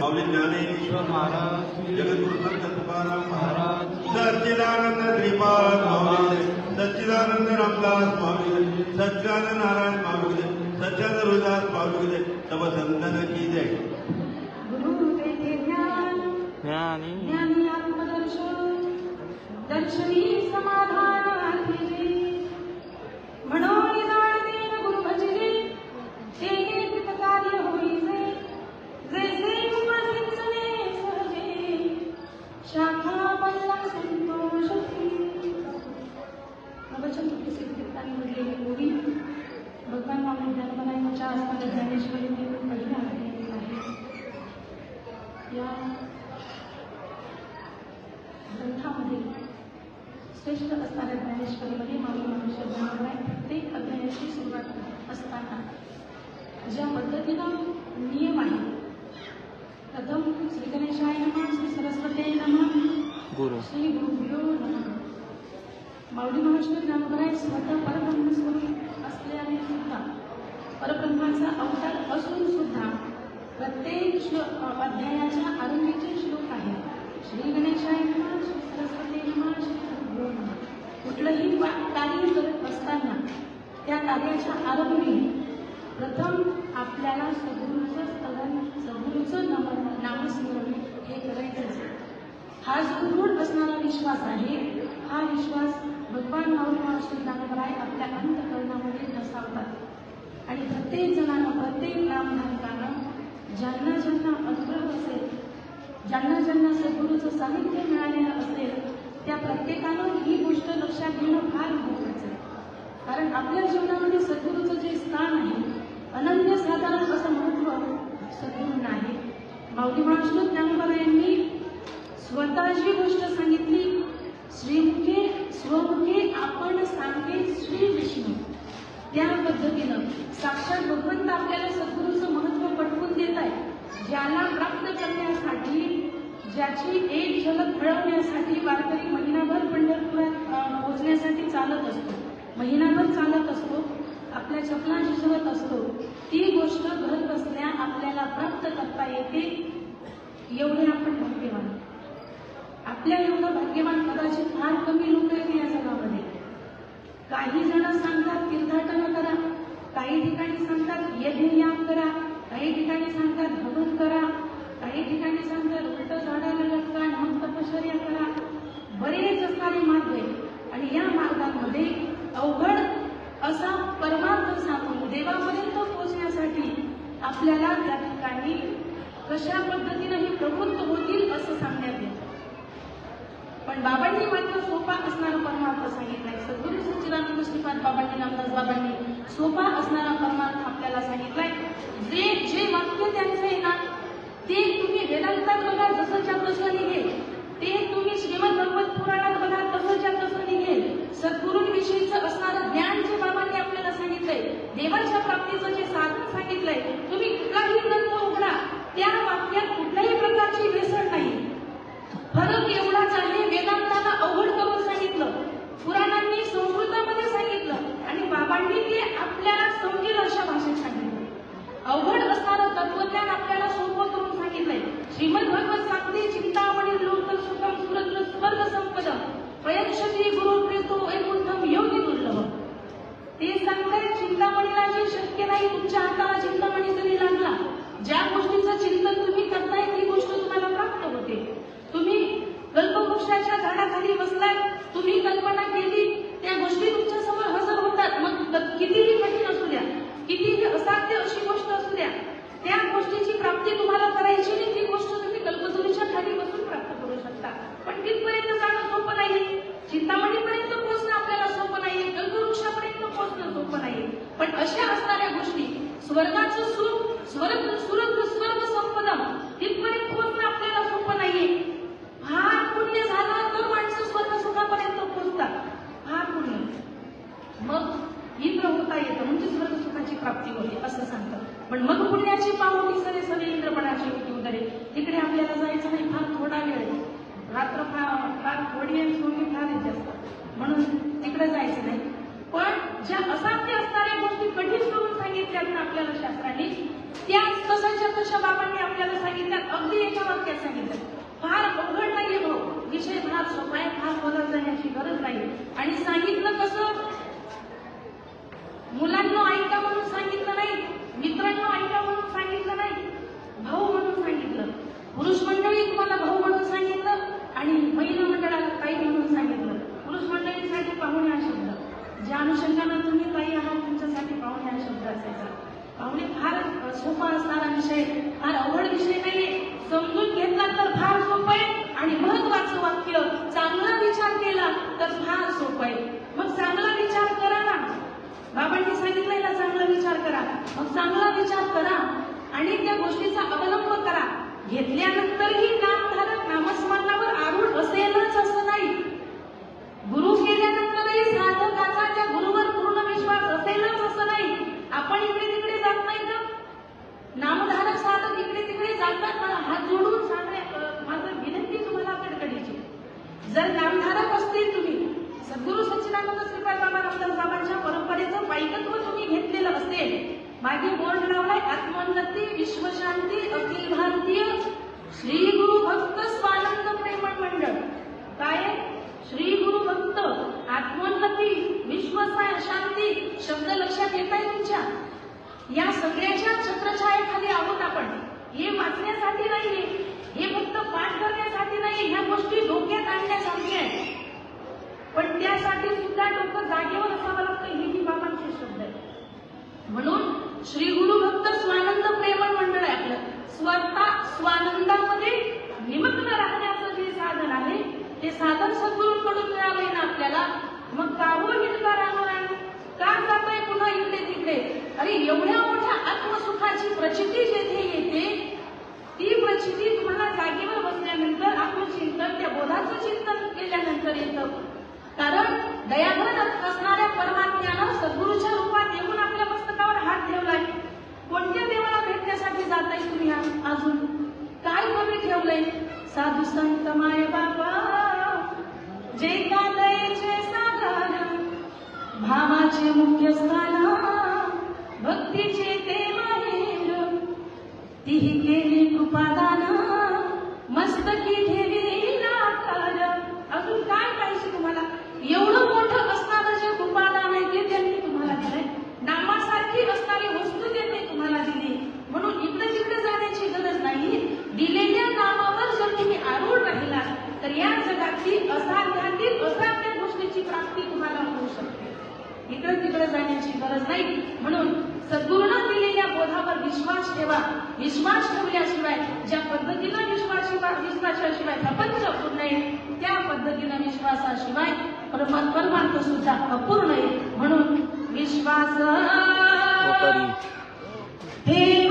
माऊली ज्ञानेश्वर महाराज जगद्गुरु संत तुकाराम महाराज सच्चिदानंद श्रीपाद माऊली सच्चिदानंद रामदास माऊली सच्चिदानंद नारायण माऊली सच्चिदानंद रोदास माऊली तब संतन की जय। ज्ञान ज्ञानी। ज्ञानी आत्मदर्शन दर्शनी समाधान श्रेष्ठ असणाऱ्या ज्ञानेश्वरीमध्ये माऊली मनुष्य प्रत्येक अध्यायाची सुरुवात असताना ज्या पद्धतीनं नियम आहे प्रथम श्री गणेशाय श्री सरस्वती गुरु। श्री गुरुभ्यो माऊली महाराष्ट्र ज्ञानोबराय स्वतः परब्रह्म स्वरूप असल्याने सुद्धा परब्रह्माचा अवतार असून सुद्धा प्रत्येक श्लो अध्यायाच्या आरंभीचे श्लोक आहे श्री गणेशाय नमः श्री सरस्वती नमः श्री गुरुभ्यो नमः. कुठलंही कार्य करत असताना त्या कार्याच्या आरंभी प्रथम आपल्याला सद्गुरूचं स्तवन सद्गुरूचं नम नामस्मरण हे करायचं हा जो दृढ असणारा विश्वास आहे हा विश्वास भगवान माऊली महाराष्ट्र ज्ञानोबराय आपल्या अंतकरणामध्ये नसावतात आणि प्रत्येक जणांना प्रत्येक नामधारकांना ज्यांना ज्यांना अनुग्रह असेल ज्यांना ज्यांना सद्गुरूचं साहित्य मिळालेलं असेल त्या प्रत्येकानं ही गोष्ट लक्षात घेणं फार महत्वाचं आहे. कारण आपल्या जीवनामध्ये सद्गुरूचं जे स्थान आहे अनन्यसाधारण असं महत्त्व सद्गुरूंना आहे माऊली महाराष्ट्र ज्ञानोबरायांनी स्वतः जी गोष्ट सांगितली श्रीमुखे स्वमुखे आपण सांगे श्री विष्णू. त्या पद्धतीनं साक्षात भगवंत आपल्याला सद्गुरूचं महत्त्व पटवून देत आहे. ज्याला प्राप्त करण्यासाठी ज्याची एक झलक मिळवण्यासाठी वारकरी महिनाभर पंढरपुरात पोहोचण्यासाठी चालत असतो महिनाभर चालत असतो आपल्या चपला झिजवत असतो ती गोष्ट घर बसल्या आपल्याला प्राप्त करता येते एवढे आपल्या एवढं भाग्यवान कदाचित फार कमी लोक आहेत या जगामध्ये. काही जण सांगतात तीर्थाटन करा. काही ठिकाणी सांगतात यज्ञयाग करा. काही ठिकाणी सांगतात भगवत करा. काही ठिकाणी सांगतात उलट झाडाला लटका मग तपश्चर्या करा. बरेच असणारे मार्ग आहेत. आणि या मार्गांमध्ये अवघड असा परमार्थ सांगून देवापर्यंत पोहोचण्यासाठी आपल्याला त्या ठिकाणी कशा पद्धतीने हे प्रवृत्त होतील असं सांगण्यात येईल पण बाबांनी मात्र सोपा असणारा परमार्थ सांगितलाय. सद्गुरू सच्चिदानंद श्रीपाद बाबांनी नामदास बाबांनी सोपा असणारा परमार्थ आपल्याला सांगितलाय. जे जे वाक्य त्यांचं आहे ना ते तुम्ही वेदांतात बघा जसंच्या तसं निघेल ते तुम्ही श्रीमद भगवत पुराणात बघा तसंच्या तसं निघेल सद्गुरूंविषयीचं असणारं ज्ञान जे बाबांनी आपल्याला सांगितलंय देवाच्या प्राप्तीचं जे साधन सांगितलंय तुम्ही कुठलाही ग्रंथ उघडा त्या वाक्यात कुठल्याही प्रकारची भेसळ नाही फरक एवढाच आहे वेदांताला अवघड करून सांगितलं पुराणांनी संस्कृतामध्ये सांगितलं आणि बाबांनी ते आपल्याला समजेल अशा भाषेत सांगितलं अवघड असणारं तत्वज्ञान आपल्याला सोपं करून सांगितलंय श्रीमद भगवत सांगते चिंतामणी लोक सुखम सुरत्र स्वर्ग संपदम प्रयक्षती गुरु प्रेतो वैकुंठम योगी दुर्लभ ते सांगतायत चिंतामणीला जे शक्य नाही तुमच्या हाताला चिंतामणी जरी लागला ज्या गोष्टीचं चिंतन तुम्ही करताय ती गोष्ट तुम्हाला प्राप्त होते तुम्ही कल्पवृक्षाच्या झाडाखाली बसलाय तुम्ही कल्पना केली त्या गोष्टी तुमच्यासमोर हजर होतात मग क- कितीही कठीण असू द्या कितीही असाध्य अशी गोष्ट असू द्या त्या गोष्टीची प्राप्ती तुम्हाला करायची नाही ती गोष्ट तुम्ही कल्पतरूच्या खाली बसून प्राप्त करू शकता पण तिथपर्यंत जाणं सोपं नाही चिंतामणीपर्यंत पोहोचणं आपल्याला सोपं नाही कल्पवृक्षापर्यंत पोहोचणं सोपं नाही पण अशा असणाऱ्या गोष्टी स्वर्गाचं सुख स्वर्ग सुरग स्वर्ग संपदा तिथपर्यंत पोहोचणं आपल्याला सोपं नाहीये. फार पुण्य झालं तर माणसं स्वर्ग सुखापर्यंत पोहोचतात. फार पुण्य. मग इंद्र होता येतं म्हणजे स्वर्ग सुखाची प्राप्ती होते असं सांगतात. पण मग पुण्याची पाहुणी सरे सरे इंद्रपणाची होती उदरे. तिकडे आपल्याला जायचं नाही फार थोडा वेळ. आहे. रात्र फार फार थोडी आहे सोनी फार आहे जास्त. म्हणून तिकडे जायचं नाही. पण ज्या असाध्य असतात करून आपल्याला शास्त्रांनी त्याच तसाच्या तशा बाबांनी आपल्याला सांगितलं अगदी एका वाक्यात सांगितलं फार अवघड नाहीये भाऊ. विषय फार सोपा फार बदल जाण्याची गरज नाही आणि सांगितलं कसं? मुलांना ऐका म्हणून सांगितलं नाही मित्रांना ऐका म्हणून सांगितलं नाही भाऊ म्हणून सांगितलं पुरुष मंडळी तुम्हाला भाऊ म्हणून सांगितलं आणि महिला मंडळाला ताई म्हणून सांगितलं. पुरुष मंडळीसाठी पाहुणे अशा ज्या अनुषंगानं तुम्ही ताई आहात तुमच्यासाठी पाहुणे हा शब्द असायचा. पाहुणे फार सोपा असणारा विषय फार अवघड विषय नाही समजून घेतला तर फार सोपं आहे आणि महत्वाचं वाक्य चांगला विचार केला तर फार सोपं आहे. मग चांगला विचार करा ना. बाबांनी सांगितलंय ना चांगला विचार करा. मग चांगला विचार करा आणि त्या गोष्टीचा अवलंब करा. घेतल्यानंतरही नामधारक नामस्मरणावर आरूढ असेलच असं नाही गुरु केल्यानंतरही साधकाचा त्या गुरुवर पूर्ण विश्वास असेलच असं नाही आपण इकडे तिकडे जात नाही का नामधारक साधक इकडे तिकडे जातात मला हात जोडून सांगणे माझं विनंती तुम्हाला कडकडीची जर नामधारक असतील तुम्ही सद्गुरु सच्चिदानंद रामदास बाबांच्या परंपरेचं पायकत्व तुम्ही घेतलेलं असेल. मागे बोर्ड लावलाय आत्मोन्नती विश्वशांती अखिल भारतीय श्री गुरु भक्त स्वानंद प्रेमळ मंडळ. काय? श्री गुरु भक्त आत्मोन्नती विश्व शांती शब्द लक्षात येत आहे तुमच्या? या सगळ्याच्या छत्रछायाखाली आहोत आपण. हे वाचण्यासाठी नाहीये हे फक्त पाठ करण्यासाठी नाही ह्या गोष्टी डोक्यात आणण्यासाठी आहेत. पण त्यासाठी सुद्धा लोक जागेवर असावं लागतं हे ही बाबांचे शब्द आहे म्हणून श्री गुरु भक्त स्वानंद प्रेमळ मंडळ आहे आपलं. स्वतः स्वानंदामध्ये निमग्न राहण्याचं जे साधन आहे ते साधन सद्गुरूंकडून मिळालंय ना आपल्याला? मग का हो हिंडता राहणार का आहे पुन्हा इकडे तिकडे अरे एवढ्या मोठ्या अजून काय कमी ठेवलंय? साधू संत माय बाबा जे का दयेचे सागर भावाचे मुख्य स्थान भक्तीचे ते माहेर तीही केली कृपादान मस्तकी ठेवी अजून काय पाहिजे तुम्हाला? एवढं मोठं असणारं जे कृपादान आहे ते त्यांनी तुम्हाला दिलंय नामासारखी असणारी वस्तू त्यांनी तुम्हाला दिली म्हणून इकडे तिकडे जाण्याची गरज नाही दिलेल्या नामावर जर तुम्ही आरूढ राहिला तर या जगातली असाध्यातील असाध्य प्राप्ती तुम्हाला होऊ शकते. इकडे तिकडे जाण्याची गरज नाही. म्हणून सद्गुरूनं दिलेल्या बोधावर विश्वास ठेवा. विश्वास ठेवल्याशिवाय ज्या पद्धतीनं विश्वाशिवाय विश्वासाशिवाय प्रपंच पूर्ण आहे त्या पद्धतीनं विश्वासाशिवाय परम परमार्थ सुद्धा अपूर्ण आहे. म्हणून विश्वास हे